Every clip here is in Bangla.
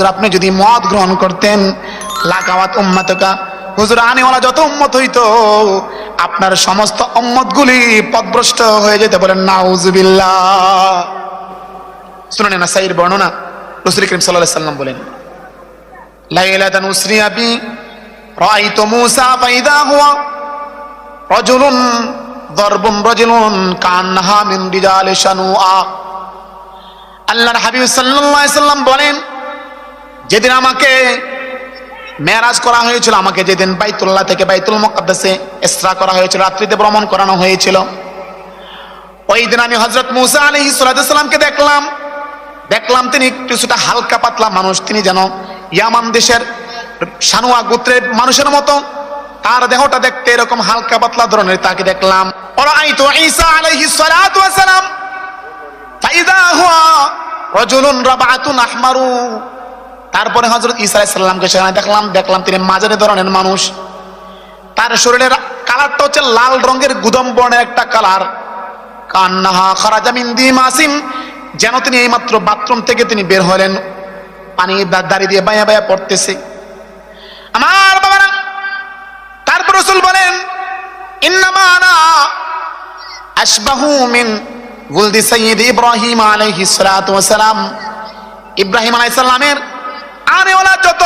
হুজুর, আপনি যদি মদ গ্রহণ করতেন, লাকাওয়াত উম্মাতকা, হুজুর, আনেওয়ালা যত উম্মত হইতো, আপনার সমস্ত উম্মত গুলি পদভ্রষ্ট হয়ে যেতে বলেন নাউজুবিল্লাহ। শুনে না, সাইর বর্ণনা। রসুল করিম সাল্লাহ সাল্লাম বলেন, লাইলাতান উসরিয়া বি রাআইতু মূসা ফাইদা হুয়া, রাজুলুন দরবুন রাজুলুন কান্নাহা মিন রিজালি শানুআ আল্লাহর হাবিব সাল্লাল্লাহু আলাইহি সাল্লাম বলেন যেদিন আমাকে মেরাজ করা হয়েছিল, আমাকে যেদিন বাইতুল্লাহ থেকে বাইতুল মুকাদ্দাসে ইসরা করা হয়েছিল, রাত্রিতে ভ্রমণ করানো হয়েছিল, ওই দিন আমি হযরত মূসা আলাইহিস সালামকে দেখলাম। দেখলাম তিনি কিছুটা হালকা পাতলা মানুষ, তিনি যেন ইয়ামান দেশের সানুয়া গোত্রের মানুষের মতো। তার দেহটা দেখতে এরকম হালকা পাতলা ধরনের, তাকে দেখলাম ফাইদা হুয়া, রাজুলুন রাবাতুন আহমারু। তারপরে হজরত ঈসা আলাইহিস সেখানে দেখলাম দেখলাম তিনি মাঝারি ধরনের মানুষ। তার শরীরের কালারটা হচ্ছে লাল রঙের গুদম বর্ণের একটা কালার। কান্নাহা খারাজা মিন দিমাসিন যেন তিনি এইমাত্র বাথরুম থেকে তিনি বের হলেন। পানি দা- দাঁড়িয়ে দিয়ে বায়া বায়া পড়তেছে। আমার বাবারা, তারপর রসুল বলেন, ইন্নামা আনা আশবাহু মিন গুলদি সাইয়্যিদ ইব্রাহিম আলাইহিস সালাম। ইব্রাহিম আলাইহিস সালামের আনেওয়ালা যত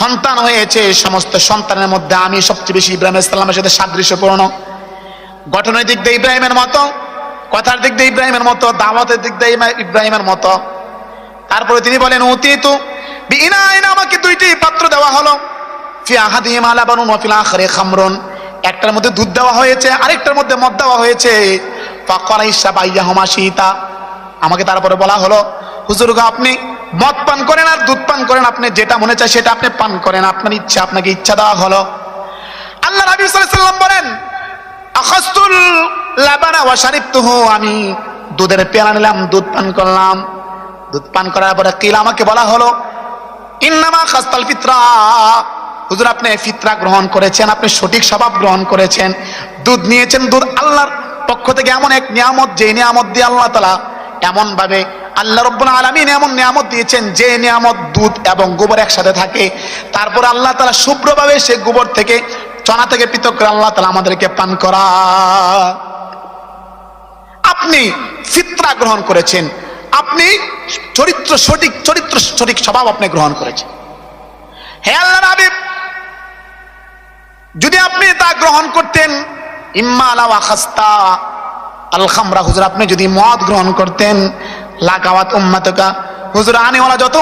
সন্তান হয়েছে, সমস্ত সন্তানের মধ্যে আমি সবচেয়ে বেশি ইব্রাহিম আলাইহিস সালামের সাথে সাদৃশ্যপূর্ণ। গঠনের দিক দিয়ে ইব্রাহিমের মতো, কথার দিক দিয়ে ইব্রাহিমের মতো দিক দিয়ে ইব্রাহিমের মতো। তারপরে তিনি বলেন আমাকে দুইটি পাত্র দেওয়া হলো। একটার মধ্যে দুধ দেওয়া হয়েছে, আরেকটার মধ্যে মদ দেওয়া হয়েছে। আমাকে তারপরে বলা হলো, হুজুর গো, আপনি মদ পান করেন আর দুধ পান করেন। আপনি যেটা মনে চায় সেটা আপনি পান করেন। আপনার ইচ্ছা, আপনাকে ইচ্ছা দেওয়া হলো। আল্লাহ নবী সাল্লাম বলেন, আখাস্তুল লাবানা ওয়া শারিবতুহু। আমি দুধের পেয়ালা নিলাম, দুধ পান করলাম। দুধ পান করার পরে কিল আমাকে বলা হলো, ইন্নামা খাস্তাল ফিতরা। হুজুর, আপনি ফিতরা গ্রহণ করেছেন, আপনি সঠিক স্বভাব গ্রহণ করেছেন। দুধ নিয়েছেন, দুধ আল্লাহর পক্ষ থেকে এমন এক নিয়ামত যে নিয়ামত দিয়ে আল্লাহ তালা এমন ভাবে আল্লাহ রব্বুল আলমিন এমন নিয়ামত দিয়েছেন, যে নিয়ামত দুধ এবং গোবর একসাথে থাকে। তারপর আল্লাহ তালা শুভ্রভাবে সে গোবর থেকে চনা থেকে পৃথক করে আল্লাহ তালা আমাদেরকে পান করা। আপনি ফিতরা গ্রহণ করেছেন। আপনি চরিত্র সঠিক চরিত্র সঠিক স্বভাব আপনি গ্রহণ করেছেন। হে আল্লাহ হাবিব যদি আপনি তা গ্রহণ করতেন, ইম্মা আলা ওয়াখাস্তা আল খামরা, হুজুর আপনি যদি মদ গ্রহণ করতেন লাগাওয়াত উম্মাতকা। হুজুর আনেওয়ালা যত